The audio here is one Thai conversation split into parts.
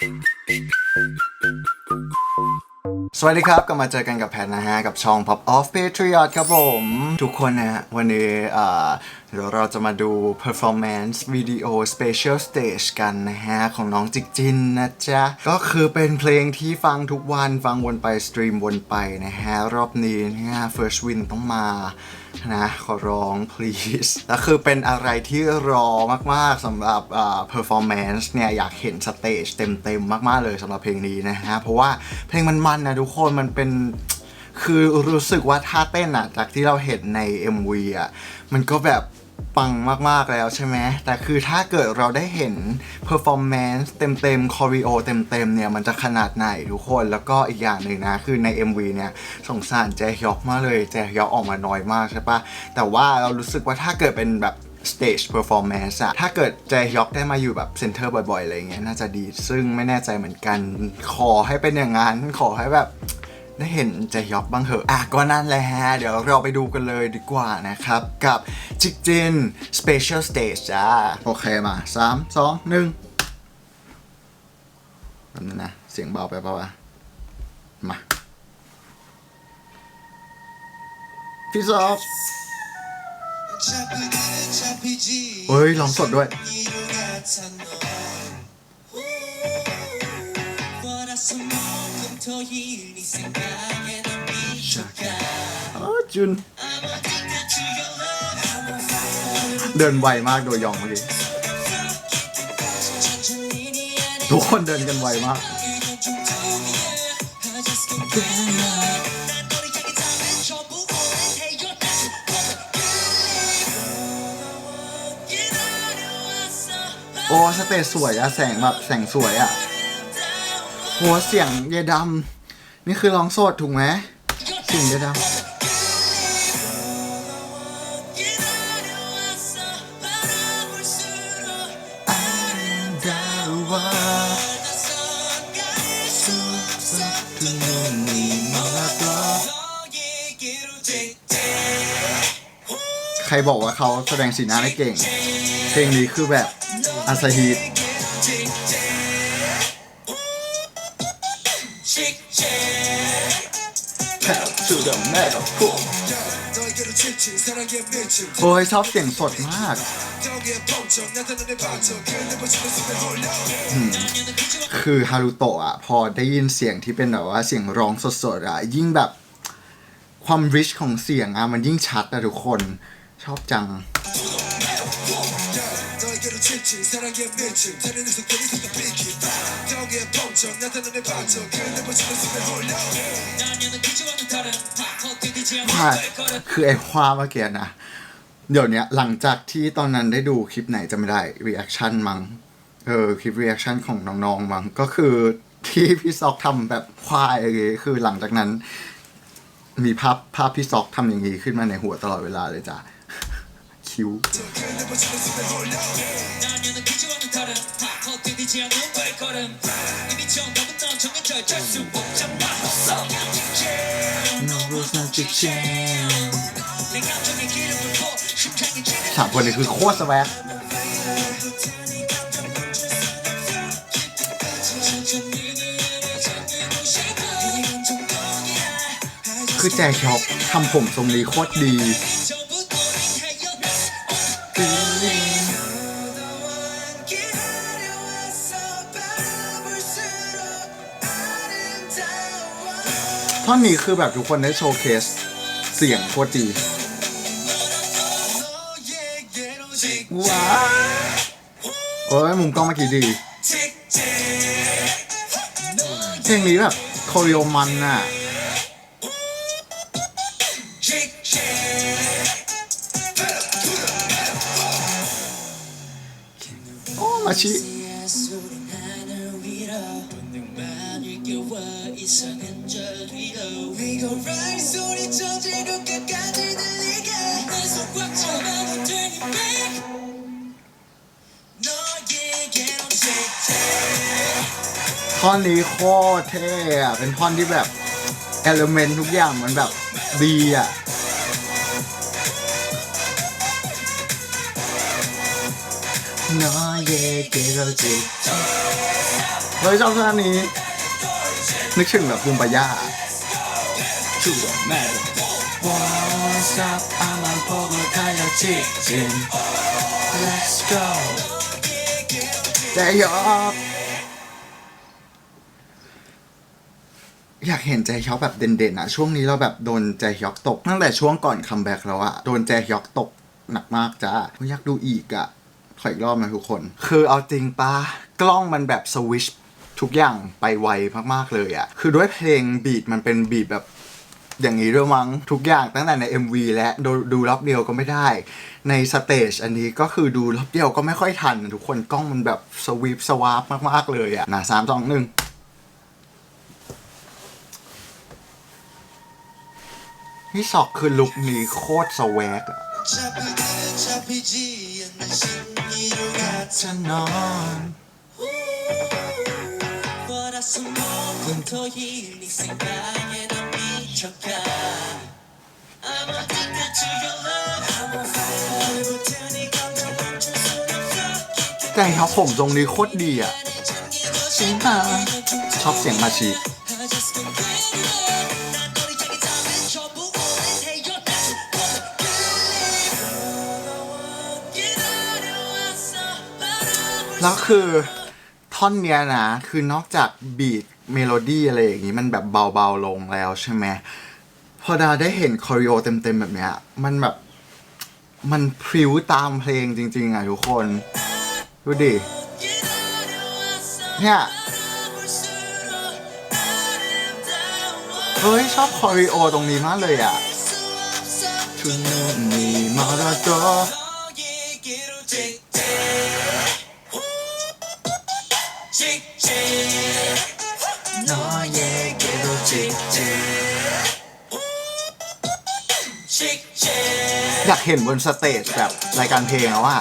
Thank you. สวัสดีครับ กลับมาเจอกันกับแพทนะฮะ กับช่อง Pop Off Patriot ครับผม ทุกคนนะฮะ วันนี้เดี๋ยวเราจะมาดู performance video special stage กันนะฮะ ของน้องจิกจินนะจ๊ะ ก็คือเป็นเพลงที่ฟังทุกวันฟังวนไป สตรีมวนไปนะฮะ รอบนี้นะฮะ first win ต้องมานะขอร้อง please แล้วคือเป็นอะไรที่รอมาก ๆสำหรับอ่า performance เนี่ย อยากเห็นสเตจเต็ม ๆ มาก ๆ เลยสำหรับเพลงนี้นะฮะ เพราะว่าเพลงมันมันนะทุกคนมันเป็น คือรู้สึกว่าท่าเต้นอะจากที่เราเห็นใน MV อะมันก็แบบปังมาก ๆ แล้วใช่ไหม แต่คือถ้าเกิดเราได้เห็น performance เต็มๆ choreo เต็ม ๆ เนี่ย มันจะขนาดไหนทุกคน แล้วก็อีกอย่างหนึ่งนะ คือใน MV เนี่ย สงสารแจฮยอกมากเลย แจฮยอกออกมาน้อยมากใช่ปะ แต่ว่าเรารู้สึกว่าถ้าเกิดเป็นแบบ stage performance อะถ้าเกิดแจฮยอกได้มาอยู่แบบเซนเตอร์บ่อยๆอะไรเงี้ยน่าจะดี ซึ่งไม่แน่ใจเหมือนกัน ขอให้เป็นอย่างนั้น ขอให้แบบได้เห็นใจยอกบ้างเหอะ อะก็นั่นแหละฮะ เดี๋ยวเราไปดูกันเลยดีกว่านะครับ กับจิกจิน Special Stage จ้า โอเคมา 3 2 1แบบนั้นนะ เสียงเบาไปเปล่าวะ มาพี่ซอฟ เฮ้ยร้องสดด้วยเออจุน เดินไวมากโดยยองเมื่อกี้ทุกคนเดินกันไวมาก สเตจสวยอะแสงแบบแสงสวยอะโหเสียงเยดำนี่คือร้องสดถูกไหมเสียงเยดำใครบอกว่าเขาแสดงสีหน้าได้เก่ง เพลงนี้คือแบบ อาซาฮีโอ้ยชอบเสียงสดมากคือฮารุโตะอะ พอได้ยินเสียงที่เป็นแบบว่าเสียงร้องสดๆอะ ยิ่งแบบความริชของเสียงอะ มันยิ่งชัดอะทุกคนชอบจัง ว่าคือไอ้ความเมื่อกี้นะ เดี๋ยวเนี้ยหลังจากที่ตอนนั้นได้ดูคลิปไหนจะไม่ได้ reaction มั้ง เออ คลิป reaction ของน้องๆมั้ง ก็คือที่พี่ซอกทำแบบควายอะไรอย่างเงี้ยคือหลังจากนั้น มีภาพภาพพี่ซอกทำอย่างนี้ขึ้นมาในหัวตลอดเวลาเลยจ้ะ คิ้ว สามคนนี้คือโคตรสแวักคือแจช็อปทำผมทรงนี้โคตรดี ท่อนนี้คือแบบทุกคนได้โชว์เคสเสียงโคตรดีว้าวโอ้ยมุมกล้องเมื่อกี้ดีเพลงนี้แบบโคเรียมันน่ะโอ้มาชิ ท่อนนี้โคตรเท่อะเป็นท่อนที่แบบเอลเมนต์ทุกอย่างมันแบบดีอะน้อยเย่เกโรจิเลยชอบท่านี้ นึกถึงแบบบุมบาย่า to the metal. Won't stop, I'm on poker, kaya chicken. Let's go. ใจยอบอยากเห็นใจฮยอกแบบเด่นๆนะช่วงนี้เราแบบโดนใจฮยอกตก ตั้งแต่ช่วงก่อนคัมแบ็กแล้วอะโดนใจฮยอกตกหนักมากจ้าอยากดูอีกอะขออีกรอบนะทุกคน คือเอาจริงปะกล้องมันแบบสวิชทุกอย่างไปไวมากๆเลยอะคือด้วยเพลงบีดมันเป็นบีดแบบ อย่างนี้ด้วยมั้งทุกอย่างตั้งแต่ใน MV และดูดูรอบเดียวก็ไม่ได้ ในสเตจอันนี้ก็คือดูรอบเดียวก็ไม่ค่อยทัน ทุกคนกล้องมันแบบสวีปสวาปมาก ๆ เลยอะนะสามสองหนึ่งพี่ศอกคือลุคนี้โคตรสวกอะ 잡히지 않는 신기루 같은 넌 What a small 분토 힐링 생각에 난 แต่งครับผมทรงนี้โคตรดีอะสีมาชอบเสียงมาชีแล้วคือท่อนเนี้ยนะ คือนอกจากบีท เมโลดี้อะไรอย่างงี้มันแบบเบาๆลงแล้วใช่ไหมพอดาได้เห็นคอริโอเต็มๆแบบเนี้ยมันแบบมันพริ้วตามเพลงจริง ๆ อะทุกคน ดูดิ เนี่ยเฮ้ย ชอบคอริโอตรงนี้มากเลยอะทุนนีมาราโตน้อย เยเกโรจิจิ อยากเห็นบนสเตจแบบรายการเพลงแล้วอ่ะ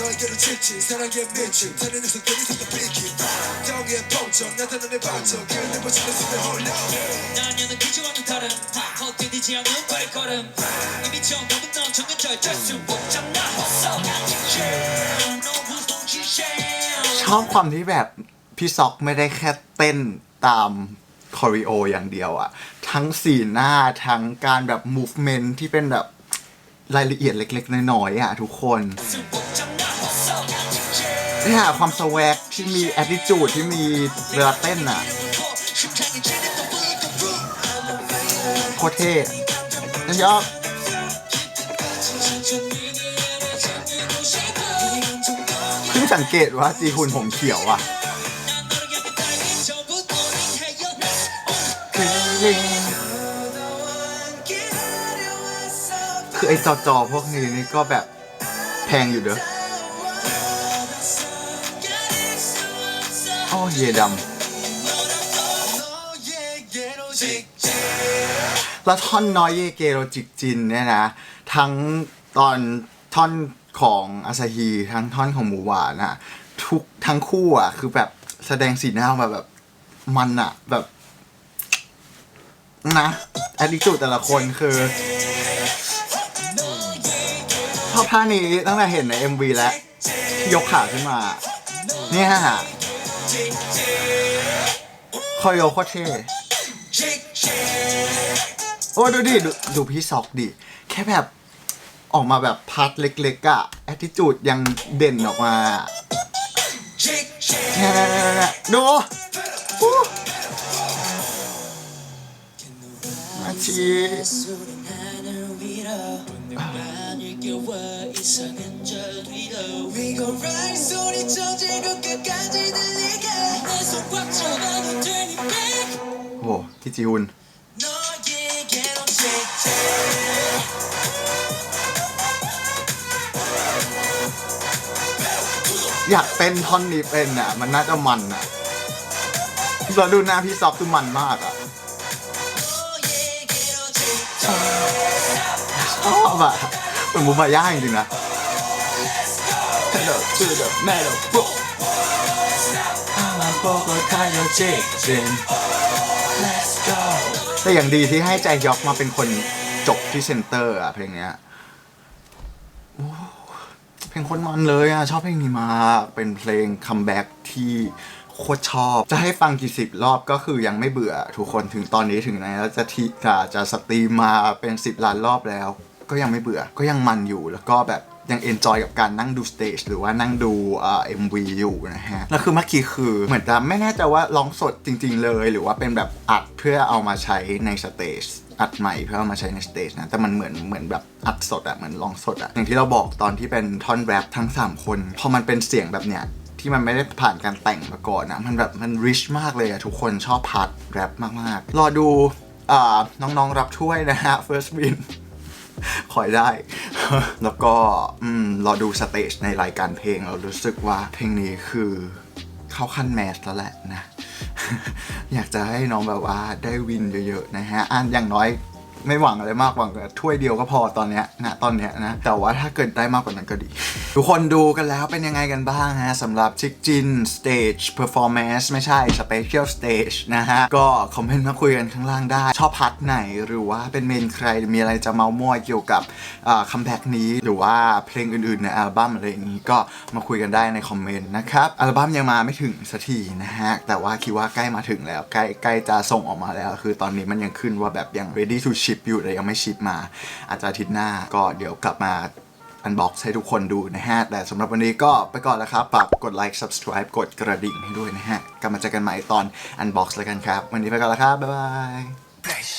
너에게로 지친 사랑의 빛을 다른 녀석들이 쏟아 비키 땅에 펑쳐 나타나는 반짝 그내 모습에 숨에 홀려 나녀는 기지와는 다른 헛디디지 않는 발걸음 이미 처음 보던 넌 정해져 있을 수 없잖아 No who's don't you share ชอบความที่แบบ พี่ซอกไม่ได้แค่เต้นตามคอริโออย่างเดียวอะทั้งสีหน้า ทั้งการแบบ movement ที่เป็นแบบรายละเอียดเล็กๆ น้อยๆอะทุกคนเนี่ยความสวกที่มี attitude ที่มีเวลาเต้นอะโคตรเท่แล้วยอบเพิ่งสังเกตว่าจีฮุนผมเขียวอะ คือไอ้จอจอพวกนี้นี่ก็แบบแพงอยู่เด้อโอ้เยดำแล้วท่อนน้อยเยเกโรจิกจินเนี่ยนะ ทั้งตอนท่อนของอาซาฮีทั้งท่อนของหมูหวานอะทุกทั้งคู่อะคือแบบแสดงสีหน้ามาแบบมันอะแบบ นะแอดดิจูดแต่ละคนคือชอบท่านี้ตั้งแต่เห็นใน MV แล้วยกขาขึ้นมา เนี่ยคอยโยโคเท่โอ้ดูดิดูดูพี่ซอกดิ แค่แบบออกมาแบบพาร์ทเล็กๆอะแอ t ิจูดยังเด่นออกมาเนี่ยดู อู้มาชี 술은 하늘 위로 오늘만을 깨워 이상한 저 위로 We go right 소리 저 지금 끝까지 들리게 내 손 꽉 잡아도 되니 back โอ้พี่จีฮุน 너에게로 직진 อยากเต้นท่อนนี้เป็นอ่ะ มันน่าจะมันอ่ะเราดูหน้าพี่ซอกคือมันมากอ่ะ ชอบอะเป็นอนมูบายากจริงนะ Hello to the metal bro มาบอกว่าไทยเราเจ๋งเ Let's go แต่อย่างดีที่ให้ใจยอกมาเป็นคนจบที่เซนเตอร์อะเพลงเนี้ยเพลงคนมันเลยอะชอบเพลงนี้มากเป็นเพลงคัมแบ็กที่ โคตรชอบ จะให้ฟังกี่สิบรอบก็คือยังไม่เบื่อทุกคนถึงตอนนี้ถึงไหนแล้วจะทีจะจะสตรีมมาเป็น 10 ล้านรอบแล้ว ก็ยังไม่เบื่อก็ยังมันอยู่แล้วก็แบบยังเอนจอยกับการนั่งดูสเตจหรือว่านั่งดูเอ่อ็มวีอยู่นะฮะ แล้วคือเมื่อกี้คือเหมือนจะไม่แน่ใจว่าร้องสดจริง ๆ เลย หรือว่าเป็นแบบอัดเพื่อเอามาใช้ในสเตจอัดใหม่เพื่อเอามาใช้ในสเตจนะ แต่มันเหมือนเหมือนแบบอัดสดอะเหมือนร้องสดอะอย่างที่เราบอกตอนที่เป็นท่อนแรปทั้ง 3 คน พอมันเป็นเสียงแบบเนี้ย ที่มันไม่ได้ผ่านการแต่งมาก่อนนะมันแบบมันริชมากเลยอะทุกคนชอบพาร์ทแรปมากๆ รอดูอน้องๆรับถ้วยนะฮะ first win ขอยได้ แล้วก็รอดูสเตจในรายการเพลง เรารู้สึกว่าเพลงนี้คือเข้าขั้นแมสแล้วแหละนะ อยากจะให้น้องแบบว่าได้วินเยอะๆนะฮะ อันอย่างน้อยไม่หวังอะไรมากหวังแต่ถ้วยเดียวก็พอตอนเนี้ยนะตอนเนี้ยนะ แต่ว่าถ้าเกิดได้มากกว่านั้นก็ดี ทุกคนดูกันแล้วเป็นยังไงกันบ้างฮะสำหรับชิคจินสเตจเพอร์ฟอร์แมนซ์ไม่ใช่สเปเชียลสเตจนะฮะ ก็คอมเมนต์มาคุยกันข้างล่างได้ ชอบพัทไหนหรือว่าเป็นเมนใครมีอะไรจะเมาส์มอยเกี่ยวกับคัมแบ็กนี้ หรือว่าเพลงอื่นๆ ในอัลบั้มอะไรอย่างนี้ก็มาคุยกันได้ในคอมเมนต์นะครับ อัลบั้มยังมาไม่ถึงสักทีนะฮะ แต่ว่าคิดว่าใกล้มาถึงแล้วใกล้ใกล้จะส่งออกมาแล้ว คือตอนนี้มันยังขึ้นว่าแบบยัง ready to ship อยู่แต่ยังไม่ชิปมา อาจจะอาทิตย์หน้าก็เดี๋ยวกลับมา อันบ็อกซ์ให้ทุกคนดูนะฮะ แต่สำหรับวันนี้ก็ไปก่อนแล้วครับฝากกดไลค์ subscribe กดกระดิ่งให้ด้วยนะฮะ กลับมาเจอกันใหม่ตอนอันบ็อกซ์แล้วกันครับ วันนี้ไปก่อนแล้วครับ บ๊ายบาย